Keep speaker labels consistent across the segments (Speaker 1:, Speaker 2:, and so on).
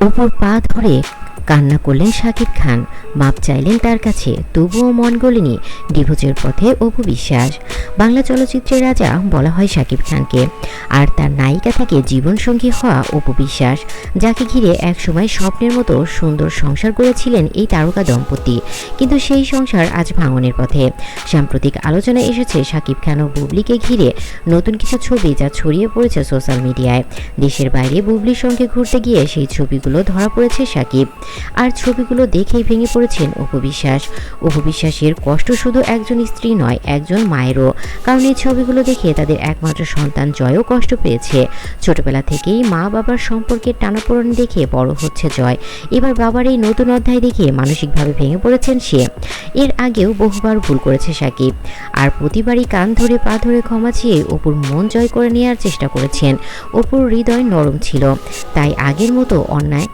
Speaker 1: অপুর পা ধরে কান্না করলেন শাকিব খান। মাপ চাইলেন তার কাছে, তবুও মন গলেনি ডিভোর্সের পথে অপু বিশ্বাস। বাংলা চলচ্চিত্রের রাজা বলা হয় শাকিব খানকে। আর তার নায়িকা থেকে জীবনসঙ্গী হওয়া অপু বিশ্বাস, যাকে ঘিরে একসময় স্বপ্নের মতো সুন্দর সংসার করেছিলেন এই তারকা দম্পতি। কিন্তু সেই সংসার আজ ভাঙনের পথে। সাম্প্রতিক আলোচনায় এসেছে শাকিব খান ও বুবলিকে ঘিরে নতুন কিছু ছবি যা ছড়িয়ে পড়েছে সোশ্যাল মিডিয়ায়। দেশের বাইরে বুবলির সঙ্গে ঘুরতে গিয়ে সেই ছবিগুলো ধরা পড়েছে শাকিব। আর ছবিগুলো দেখেই ভেঙে পড়েছেন অপু বিশ্বাস। অপু বিশ্বাসের কষ্ট শুধু একজন স্ত্রী নয়, একজন মায়েরও। কারণ এই ছবিগুলো দেখে তাদের একমাত্র সন্তান জয়ও কষ্ট পেয়েছে। ছোটবেলা থেকেই মা বাবার সম্পর্কের টানাপোড়েন দেখে বড় হচ্ছে জয়। এবার বাবার এই নতুন অধ্যায় দেখে মানসিকভাবে ভেঙে পড়েছেন সে। এর আগেও বহুবার ভুল করেছে সাকিব। আর প্রতিবারই কান ধরে পা ধরে ক্ষমা চেয়ে অপুর মন জয় করে নেওয়ার চেষ্টা করেছেন। অপুর হৃদয় নরম ছিল। তাই আগের মতো অন্যায়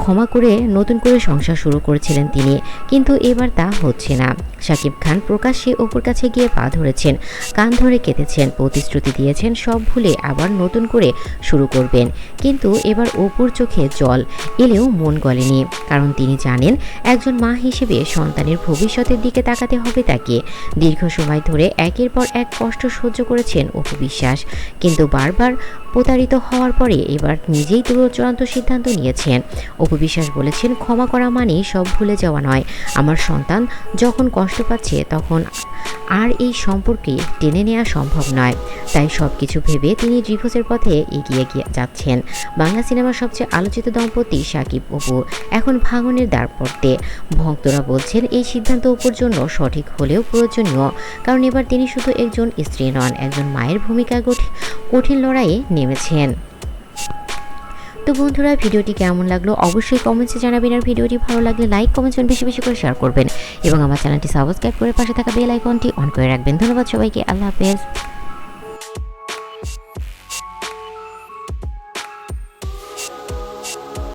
Speaker 1: ক্ষমা করে নতুন করে সংসার শুরু করেছিলেন তিনি, কিন্তু এবার তা হচ্ছে না। শাকিব খান প্রকাশ্যে অপুর কাছে গিয়ে পা ধরেছেন, কান ধরে কেঁদেছেন, প্রতিশ্রুতি দিয়েছেন, সব ভুলে আবার নতুন করে শুরু করবেন। কিন্তু এবার অপুর চোখে জল, এলেও মন গলেনি, কারণ তিনি জানেন একজন মা হিসেবে সন্তানের ভবিষ্যতের দিকে তাকাতে হবে তাকে। দীর্ঘ সময় ধরে একের পর এক কষ্ট সহ্য করেছেন অপু বিশ্বাস, কিন্তু বারবার প্রতারিত হওয়ার পরে এবার নিজেই তো চূড়ান্ত সিদ্ধান্ত নিয়েছেন। অপু বিশ্বাস বলেছেন, ক্ষমা করা মানেই সব ভুলে যাওয়া নয়। আমার সন্তান যখন কষ্ট পাচ্ছে, তখন আর এই সম্পর্কে টেনে নেওয়া সম্ভব নয়। তাই সব কিছু ভেবে তিনি ডিভোর্সের পথে এগিয়ে গিয়ে যাচ্ছেন। বাংলা সিনেমার সবচেয়ে আলোচিত দম্পতি সাকিব অপু এখন ভাঙনের দ্বার পড়তে। ভক্তরা বলছেন, এই সিদ্ধান্ত অপুর জন্য সঠিক হলেও প্রয়োজনীয়, কারণ এবার তিনি শুধু একজন স্ত্রী নন, একজন মায়ের ভূমিকা কঠিন লড়াইয়ে নেমেছেন। তো বন্ধুরা, ভিডিওটি কেমন লাগল অবশ্যই কমেন্টসে জানাবেন আর ভিডিওটি ভালো লাগলে লাইক কমেন্টস বেশি বেশি করে শেয়ার করবেন। এবং আমার চ্যানেলটি সাবস্ক্রাইব করে পাশে থাকা বেল আইকনটি অন করে রাখবেন। ধন্যবাদ সবাইকে, আল্লাহ হাফেজ।